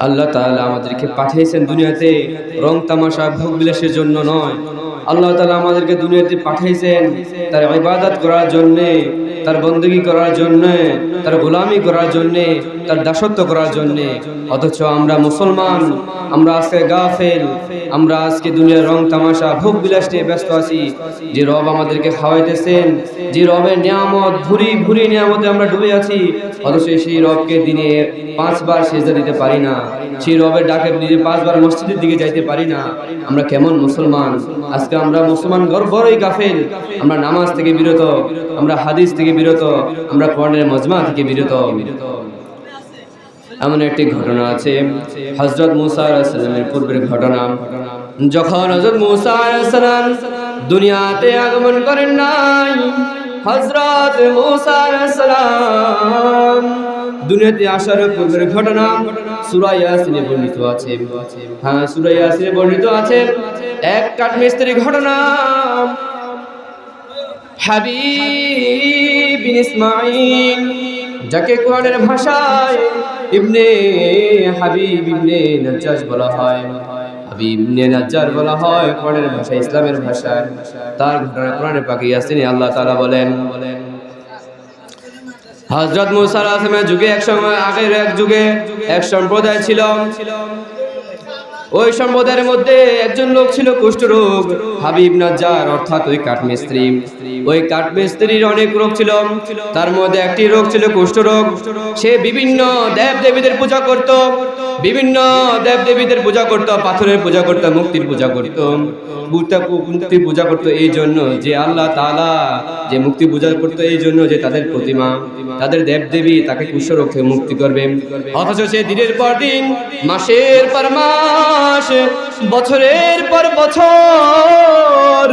আল্লাহ তালা আমাদেরকে পাঠিয়েছেন দুনিয়াতে। রং তামাশা ভোগ বিলাসের জন্য নয়। আল্লাহ তালা আমাদেরকে দুনিয়াতে পাঠিয়েছেন। তার ইবাদত করার জন্যে তার বন্দগি করার জন্যে, তার গোলামি করার জন্যে, তার দাসত্ব করার জন্যে। অথচ আমরা মুসলমান, আমরা আজকে গাফেল, আমরা আজকে দুনিয়ার রং তামাশা, ভোগ বিলাস নিয়ে ব্যস্ত আছি। যে রব আমাদেরকে খাওয়াইতেছেন, যে রবের নিয়ামত, ভুরি ভুরি নিয়ামতে আমরা ডুবে আছি, অথচ সেই রবকে দিনে পাঁচবার সেজদা দিতে পারি না। সেই রবের ডাকে নিজে পাঁচবার মসজিদের দিকে যাইতে পারি না। আমরা কেমন মুসলমান? আজকে আমরা মুসলমান গর- বড়ই গাফেল। আমরা নামাজ থেকে বিরত, আমরা হাদিস থেকে বিরত, আমরা কোরআনের মজমা থেকে বিরত। এমন একটি ঘটনা আছে হজরত মুসা পূর্বের ঘটনা। যখন হজরত মুসা দুনিয়াতে আগমন করেন নাই হজরত মুসা দুনিয়াতে আসার পূর্বের ঘটনা সূরা ইয়াসিনে বর্ণিত আছে। হ্যাঁ সূরা ইয়াসিনে বর্ণিত আছে, এক ঘটনা। হাবিব বিন ইসমাইল যাকে কোরআনের ভাষায় ইবনে হাবিব ইবনে নাজ্জাশ বলা হয়। হাবিব ইবনে নাজ্জার বলা হয় কোরআনের ভাষা, ইসলামের ভাষায় তার ঘটনা কোরআনে পাকে ইয়াসিনে আল্লাহ তাআলা বলেন, হযরত মুসা আলাইহিস যুগে এক সময় আগের এক যুগে এক সম্প্রদায় ছিল। ওই সম্প্রদায়ের মধ্যে একজন লোক ছিল কুষ্ঠরোগ, হাবিব নাজ্জার, অর্থাৎ ওই কাঠমিস্ত্রি। ওই কাঠমিস্ত্রির অনেক রোগ ছিল। তার মধ্যে একটি রোগ ছিল কুষ্ঠরোগ। সে বিভিন্ন দেব দেবীদের পূজা করত। বিভিন্ন দেব দেবীদের পূজা করত, পাথরের পূজা করত মুক্তির পূজা করত। মুক্তি পূজা করতো এই জন্য যে আল্লাহ তাআলা যে মুক্তি পূজা করতো এই জন্য যে তাদের প্রতিমা, তাদের দেব দেবী তাকে কুষ্ঠরোগ থেকে মুক্তি করবে। অথচ সে দিনের পর দিন, মাসের পর মাস বছরের পর বছর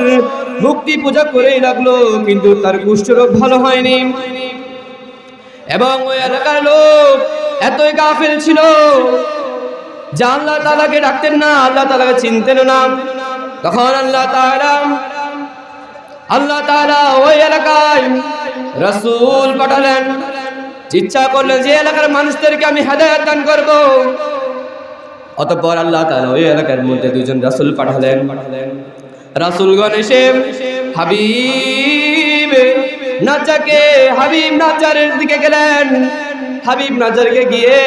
মুক্তি পূজা করেই লাগল, কিন্তু তার কুষ্ঠরোগ ভালো হয়নি। এবং ওই এলাকার লোক এতই গাফেল ছিল, যে আল্লাহ তালাকে ডাকতেন না, আল্লাহ তালাকে চিনতেন না। তখন আল্লাহ তাআলা আল্লাহ তাআলা ওই এলাকায় রাসূল পাঠালেন। ইচ্ছা করলেন, যে এলাকার মানুষদেরকে আমি হেদায়েত দান করব? অতঃপর আল্লাহ তাআলা ওই এলাকার মধ্যে দুজন রাসূল পাঠালেন। রাসূলগণ এসে হাবিব নাজ্জারকে হাবিব নাজ্জারের দিকে গেলেন। হাবিব নাজ্জারকে গিয়ে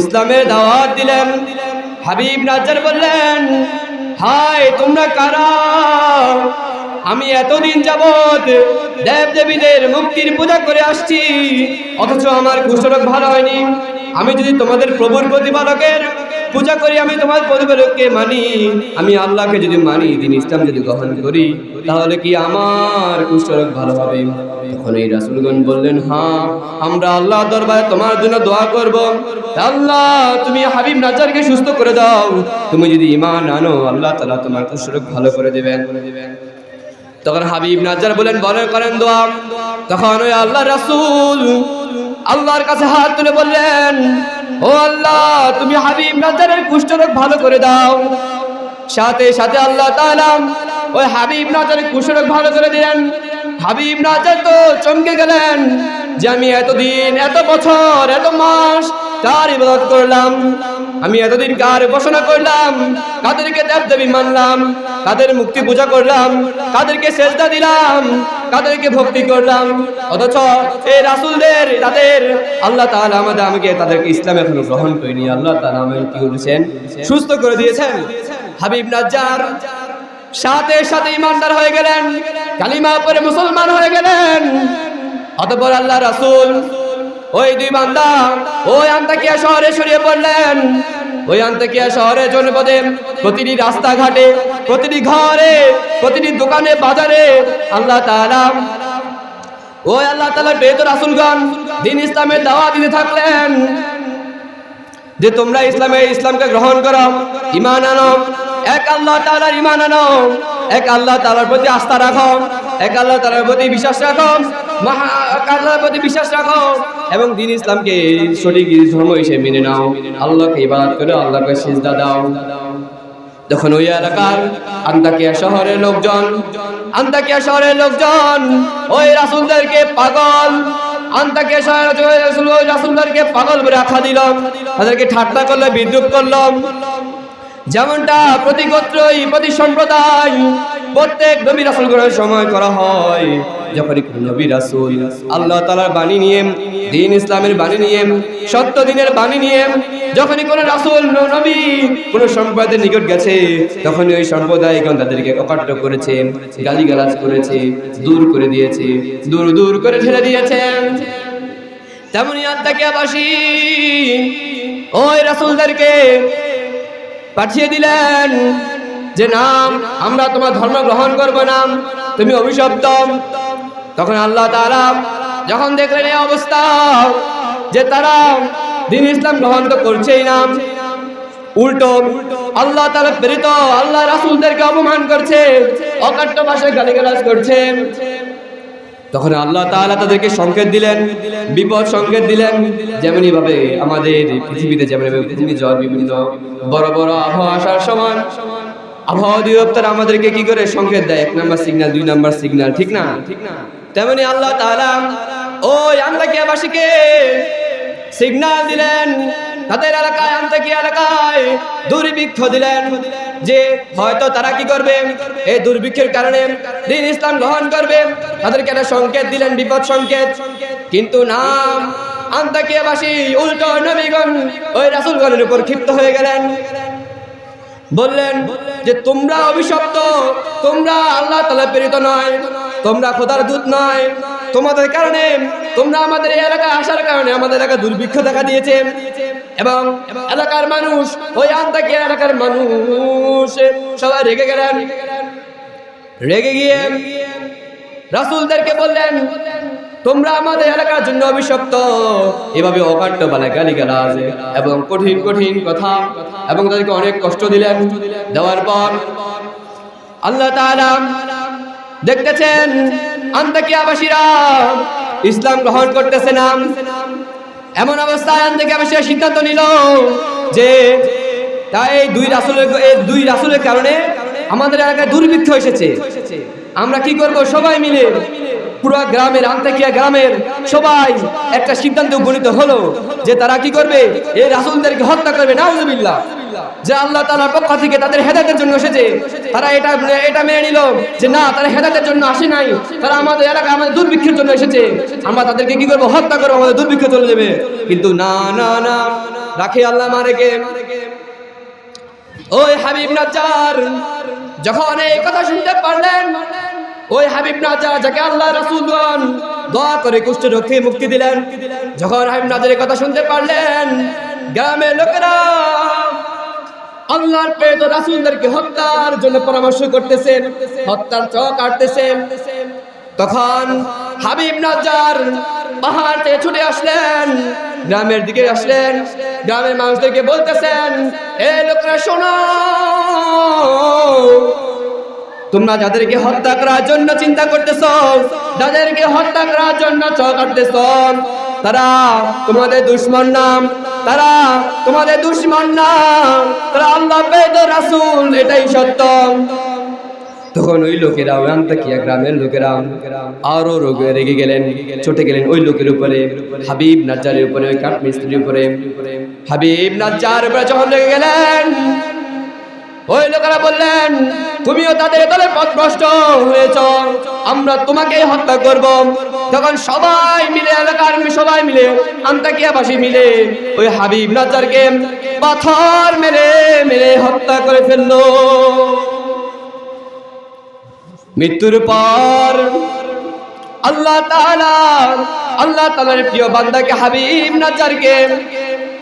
ইসলামের দাওয়াত দিলেন। হাবিব নাজ্জার বললেন হায় তোমরা কারা? আমি এতদিন যাবৎ দেব দেবীদের মুক্তির পূজা করে আসছি, অথচ আমার কুষ্ঠরোগ ভালো হয়নি। আমি যদি তোমাদের প্রভুর প্রতিপালকের পূজা করি আমি তোমার প্রতিপালককে মানি। আমি আল্লাহকে যদি মানি, দিন ইসলাম যদি গ্রহণ করি, তাহলে কি আমার কুষ্ঠরোগ ভালো হবে? তখন এই রাসুলগণ বললেন হ্যাঁ আমরা আল্লাহ দরবারে তোমার জন্য দোয়া করব। আল্লাহ, তুমি হাবিব নাজারকে সুস্থ করে দাও। তুমি যদি ইমান আনো, আল্লাহ তালা তোমার কুষ্ঠরোগ ভালো করে দেবেন। তখন হাবিব নাজার বলেন বলেন করেন দোয়া। তখন ওই আল্লাহ রাসূল আল্লাহর কাছে হাত তুলে বললেন ও আল্লাহ, তুমি হাবিব নাজারের কুষ্ঠরোগ ভালো করে দাও। সাথে সাথে আল্লাহ তাআলা ওই হাবিব নাজারের কুষ্ঠরোগ ভালো করে দিলেন। হাবিব নাজার তো চমকে গেলেন যে আমি এতদিন, এত বছর, এত মাস তার ইবাদত করলাম। আমি এতদিন কার উপাসনা করলাম, কাদেরকে দেব দেবী মানলাম, কাদের মুক্তি পূজা করলাম, কাদেরকে সেজদা দিলাম, কাদেরকে ভক্তি করলাম। অথচ এই রাসূলদের, তাদের আল্লাহ তাআলা আমাদের, আমাকে তাদেরকে ইসলাম এখনও গ্রহণ করিনি। আল্লাহ তাআলা আমাকে কি করেছেন? সুস্থ করে দিয়েছেন। হাবিব নাজ্জার সাথে সাথে ইমানদার হয়ে গেলেন, কালিমা পরে মুসলমান হয়ে গেলেন। অতঃপর আল্লাহ রাসূল ওই দুই বান্দা, ওই আন্তাকিয়া শহরে সরিয়ে পড়লেন। ওই আন্তাকিয়া শহরে জনপদে প্রতিটি রাস্তাঘাটে, প্রতিটি ঘরে, প্রতিটি দোকানে, বাজারে আল্লাহ তাআলা, ওই আল্লাহ তাআলা বেদ রাসূলগণ দিন ইসলামের দাওয়া দিতে থাকলেন। যে তোমরা ইসলামে ইসলামকে গ্রহণ করো ইমান আনো, এক আল্লাহ তাআলার ইমান আনো, এক আল্লাহ তাআলার প্রতি আস্থা রাখো, এক আল্লাহ তাআলার প্রতি বিশ্বাস রাখো আল্লাহর প্রতি বিশ্বাস রাখো এবং দিন ইসলামকে সঠিক ধর্ম হিসেবে মেনে নাও। আল্লাহকে ইবাদত করো আল্লাহকে সিজদা দাও। তখন ওই এলাকার আন্তাকিয়া শহরের লোকজন, আন্তাকিয়া শহরের লোকজন, ওই রাসূলদেরকে পাগল আন্তাকে রাসুলকে পাগল বলে রাখা দিলাম তাদেরকে ঠাট্টা করল, বিদ্রুপ করলাম যেমনটা প্রতি গোত্রই প্রতি সম্প্রদায় প্রত্যেক নবী রাসুল করার সময় করা হয়। যখনই কোনো নবী রাসুল, আল্লাহ তালার বাণী নিয়ে, দিন ইসলামের বাণী নিয়ে, সত্য দিনের বাণী নিয়ে, যখনই কোনো রাসুল নবী, কোনো সম্প্রদায়ের নিকট গেছে, তখনই ওই সম্প্রদায়গণ তাদেরকে অকাট্য করেছে, গালিগালাজ করেছে, দূর করে দিয়েছে, দূর দূর করে ঠেলে দিয়েছে। তেমনি আত্মাকে ওই রাসুলদেরকে পাঠিয়ে দিলেন যে, নাম, আমরা তোমার ধর্ম গ্রহণ করব না তুমি অভিশপ্ত তখন আল্লাহ তাআলা যখন দেখলেন এই অবস্থা, যে তারা দিন ইসলাম গ্রহণ তো করছেই না, উল্টো আল্লাহ তাআলা প্রেরিত, আল্লাহ রাসূলদেরকে অপমান করছে, অকাট্য ভাষায় গালিগালাজ করছে। তখন আল্লাহ তাআলা তাদেরকে সংকেত দিলেন, বিপদ সংকেত দিলেন যেমনই ভাবে আমাদের পৃথিবীতে যেমন জ্বর বিভিন্ন বড় বড় আবহাওয়া আসার সময়, আবহাওয়া অধিদপ্তর আমাদেরকে কি করে সংকেত দেয়? এক নাম্বার সিগন্যাল দুই নাম্বার সিগন্যাল ঠিক না ঠিক না? তেমনি আল্লাহ তাআলা ওই আন্তাকিয়াবাসীকে সিগন্যাল দিলেন। তাদের এলাকায় আন্তাকি এলাকায় দুর্ভিক্ষ দিলেন যে হয়তো তারা কি করবে? এই দুর্ভিক্ষের কারণে দিন ইসলাম গ্রহণ করবে। তাদেরকে একটা সংকেত দিলেন, বিপদ সংকেত। কিন্তু নাম আন্তাকিয়াবাসী, উল্টো নবীগণ ওই রাসূলগণের উপর ক্ষিপ্ত হয়ে গেলেন। বললেন যে, তোমরা অভিশপ্ত, তোমরা আল্লাহ তালা প্রেরিত নয়। তোমরা খোদার দূত নয়। তোমাদের কারণে তোমরা আমাদের এই এলাকায় আসার কারণে আমাদের এলাকা দুর্ভিক্ষ দেখা দিয়েছে। এবং এলাকার মানুষ, ওই আন্তাকিয়া এলাকার মানুষ, সবাই রেগে গেলেন। রেগে গিয়ে রাসূলদেরকে বললেন, তোমরা আমাদের এলাকার জন্য অভিশপ্ত। এভাবে অকাট্য বালে গালি আছে এবং কঠিন কঠিন কথা এবং তাদেরকে অনেক কষ্ট দিলেন। দেওয়ার পর আল্লাহ তাআলা দেখতেছেন আন্তাকিয়াবাসীরা ইসলাম গ্রহণ করতেছে না। এমন অবস্থায় আন্তাকিয়াবাসীরা সিদ্ধান্ত নিল যে তাই এই দুই রাসূলের এই দুই রাসুলের কারণে আমাদের এলাকায় দুর্ভিক্ষ এসেছে। আমরা কি করব? সবাই মিলে পুরো গ্রামের, আন্তাকিয়া গ্রামের সবাই একটা সিদ্ধান্ত উপনীত হলো যে তারা কি করবে? এই রাসূলদেরকে হত্যা করবে। নাউজুবিল্লাহ। যে আল্লাহ তাআলার পক্ষ থেকে তাদের হেদায়েতের জন্য এসেছে। তারা এটা এটা মেনে নিল যে না, তারা হেদায়েতের জন্য আসে নাই। তারা আমাদের এলাকা, আমাদের দুর্ভিক্ষের জন্য এসেছে। আমরা তাদেরকে কি করব? হত্যা করব, আমাদের দুর্ভিক্ষ চলে যাবে। কিন্তু না না না, রাখে আল্লাহ মারেকে। ওই হাবিব নাজ্জার, যখন এই কথা শুনতে পারলেন, ওই হাবিব নাজ্জার যাকে আল্লাহ রাসূলগণ দোয়া করে কুষ্ঠ রক্ষে মুক্তি দিলেন, যখন হাবিব নাজ্জারের কথা শুনতে পারলেন, গ্রামের লোকেরা আল্লাহর প্রেরিত রাসূলদেরকে হত্যার জন্য পরামর্শ করতেছেন, হত্যার চক কাটতেছেন। তখন হাবিব নাজ্জার পাহাড় থেকে ছুটে আসলেন, গ্রামের দিকে আসলেন, গ্রামের মানুষদেরকে বলতেছেন, এ লোকরা, শোনো, তোমরা যাদেরকে হত্যা করার জন্য চিন্তা করতেছ, যাদেরকে হত্যা করার জন্য চকাটতেছ তারা তোমাদের দুশ্মন নাম তারা তোমাদের দুশ্মন না। তারা আল্লাহ বেদ রাসুল, এটাই সত্য। তখন ওই লোকেরা, ওই আন্তাকিয়া গ্রামের লোকেরা আরও রোগে রেগে গেলেন, চটে গেলেন ওই লোকের উপরে, হাবিব নাজ্জারের উপরে, ওই কাঠ মিস্ত্রির উপরে। হাবিব নাজ্জার উপরে যখন রেগে গেলেন ওই লোকেরা বললেন, তুমিও তাদের দলে পথভ্রষ্ট হয়েছ, আমরা তোমাকে হত্যা করব। তখন সবাই মিলে, এলাকার সবাই মিলে, আন্তাকিয়াবাসী মিলে ওই হাবিব নাজ্জারকে পাথর মেরে মেরে হত্যা করে ফেলল। মৃত্যুর পর আল্লাহ তাআলা, আল্লাহ তাআলার প্রিয় বান্দাকে হাবিব নাজ্জারকে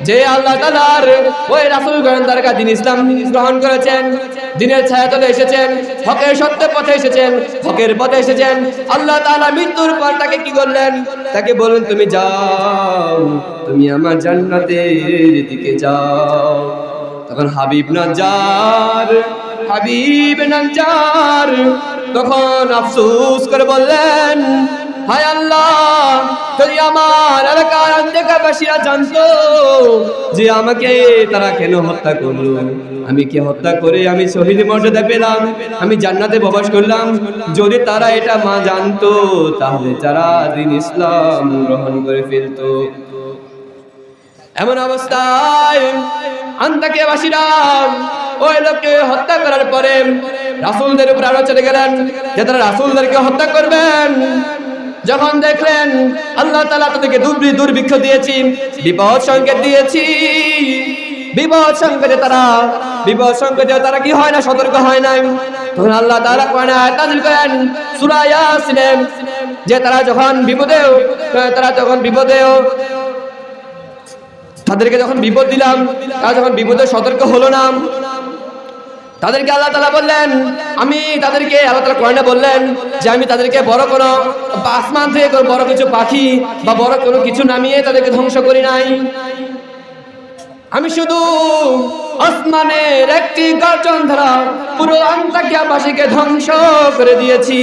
যে আল্লাহ তাআলার ওই রাসূল গ্রহণদার দিন ইসলাম গ্রহণ করেছেন, দিনের ছায়া ছায়াতলে এসেছেন, হকের সত্য পথে এসেছেন, হকের পথে এসেছেন। আল্লাহ তালা মৃত্যুর পর তাকে কি করলেন? তাকে বললেন, তুমি যাও, তুমি আমার জান্নাতের দিকে যাও। তখন হাবিব নাজ্জার হাবিব নাজ্জার তখন আফসোস করে বললেন হায় আল্লাহ যদি আমার এলাকার অন্ধকারবাসীরা জানতো যে আমাকে তারা কেন হত্যা করল? আমি কি হত্যা করে আমি শহীদ মর্যাদা পেলাম, আমি জান্নাতে প্রবেশ করলাম। যদি তারা এটা মা জানতো, তাহলে তারা দিন ইসলাম গ্রহণ করে ফেলতো। এমন অবস্থায় আন্তাকে বাসীরা ওই লোককে হত্যা করার পরে রাসুলদের উপর চলে গেলেন, যে তারা রাসুলদেরকে হত্যা করবেন। যখন দেখলেন আল্লাহ তালা তাদেরকে দুর্বি দুর্ভিক্ষ দিয়েছি, বিপদ সংকেত দিয়েছি। বিপদ সংকেতে তারা, বিপদ সংকেতে তারা কি হয় না, সতর্ক হয় নাই। তখন আল্লাহ তাআলা কোরআনে আয়াত করেন, সূরা ইয়াসিনে, যে তারা যখন বিপদেও তারা যখন বিপদেও তাদেরকে যখন বিপদ দিলাম, তারা যখন বিপদে সতর্ক হলো না তাদেরকে আল্লাহ তালা বললেন, আমি তাদেরকে, আল্লাহ তালা কোরআনে বললেন, যে আমি তাদেরকে বড় কোনো আসমান থেকে কোনো বড় কিছু পাখি বা বড় কোনো কিছু নামিয়ে তাদেরকে ধ্বংস করি নাই। আমি শুধু আসমানের একটি গর্জন ধারা পুরো আন্তাকিয়াবাসীকে ধ্বংস করে দিয়েছি।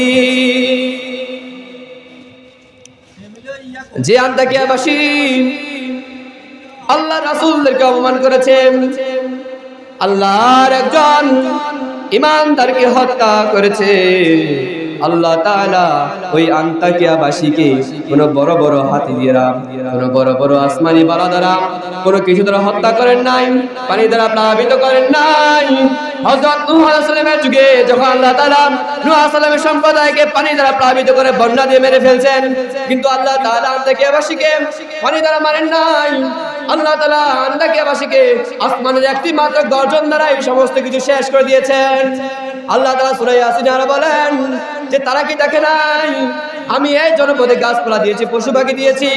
যে আন্তাকিয়াবাসী আল্লাহ রাসূলদেরকে অপমান করেছেন আল্লাহর একজন ইমানদারকে হত্যা করেছে। আল্লাহ তাআলা ওই আন্তাকিয়াবাসীকে কোনো বড় বড় হাতি দিয়েরা কোনো বড় বড় আসমানি বালা দ্বারা কোনো কিছু দ্বারা হত্যা করেন নাই, পানি দ্বারা প্লাবিত করেন নাই। হযরত নূহ আলাইহিস সালামের যুগে যখন আল্লাহ তাআলা নূহ আলাইহিস সালামের সম্প্রদায়কে পানি দ্বারা প্লাবিত করে বন্যা দিয়ে মেরে ফেলছেন, কিন্তু আল্লাহ তাআলা আন্তাকিয়াবাসীকে পানি দ্বারা মারেন নাই। আল্লাহ তাআলা আন্তাকিয়াবাসীকে আসমানের একটি মাত্র গর্জন দ্বারা সমস্ত কিছু শেষ করে দিয়েছেন। আল্লাহ তাআলা সূরা ইয়াসিনে আরও বলেন যে তারা কি দেখে নাই? আমি এই জনপদে গাছপালা দিয়েছি, পশু পাখি দিয়েছি,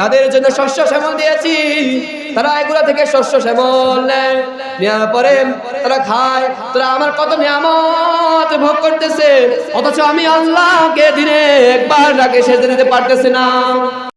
তাদের জন্য শস্য শ্যামল দিয়েছি। তারা এগুলো থেকে শস্য শ্যামল নেয়। পরে তারা খায়। তারা আমার কত নিয়ামত ভোগ করতেছে। অথচ আমি আল্লাহকে দিনে একবার ডাকে সেজে দিতে পারতেছে না।